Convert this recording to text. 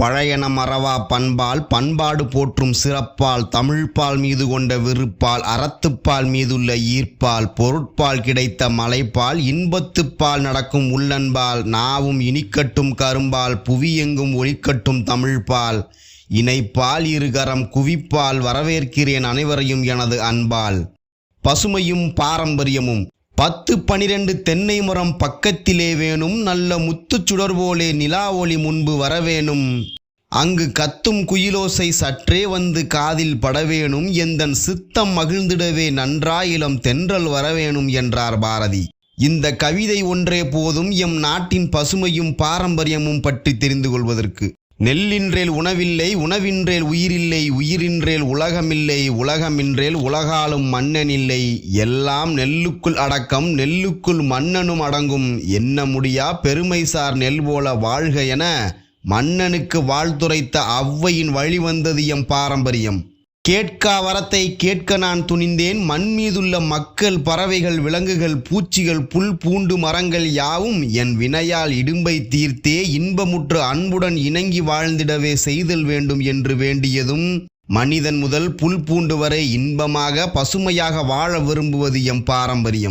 பழையன மறவா பண்பால் பண்பாடு போற்றும் சிறப்பால் தமிழ்ப்பால் மீது கொண்ட விருப்பால் அறத்துப்பால் மீதுள்ள ஈர்ப்பால் பொருட்பால் கிடைத்த மலைப்பால் இன்பத்துப்பால் நடக்கும் உள்ளன்பால் நாவும் இனிக்கட்டும் கரும்பால் புவியெங்கும் ஒளிக்கட்டும் தமிழ்ப்பால் இணைப்பால் இருகரம் குவிப்பால் வரவேற்கிறேன் அனைவரையும் எனது அன்பால். பசுமையும் பாரம்பரியமும் பத்து பனிரெண்டு தென்னை மரம் பக்கத்திலே வேணும் நல்ல முத்துச் சுடர் போலே நிலா ஒளி முன்பு வரவேணும் அங்கு கத்தும் குயிலோசை சற்றே வந்து காதில் படவேணும் எந்தன் சித்தம் மகிழ்ந்திடவே நன்றாயிலம் தென்றல் வரவேணும் என்றார் பாரதி. இந்த கவிதை ஒன்றே போதும் எம் நாட்டின் பசுமையும் பாரம்பரியமும் பற்றி தெரிந்து கொள்வதற்கு. நெல்லின்றேல் உணவில்லை உணவின்றேல் உயிரில்லை உயிரின்றேல் உலகமில்லை உலகமின்றேல் உலகாலும் மன்னனில்லை. எல்லாம் நெல்லுக்குள் அடக்கம் நெல்லுக்குள் மன்னனும் அடங்கும். என்ன முடியா பெருமை சார் நெல் போல வாழ்க என மன்னனுக்கு வாழ்த்துரைத்த அவ்வையின் வழி வந்தது எம் பாரம்பரியம். கேட்கா வரத்தை கேட்க நான் துணிந்தேன். மண் மீதுள்ள மக்கள் பறவைகள் விலங்குகள் பூச்சிகள் புல் பூண்டு மரங்கள் யாவும் என் வினையால் இடும்பை தீர்த்தே இன்பமுற்று அன்புடன் இணங்கி வாழ்ந்திடவே செய்தல் வேண்டும் என்று வேண்டியதும் மனிதன் முதல் புல் பூண்டு வரை இன்பமாக பசுமையாக வாழ விரும்புவது எம் பாரம்பரியம்.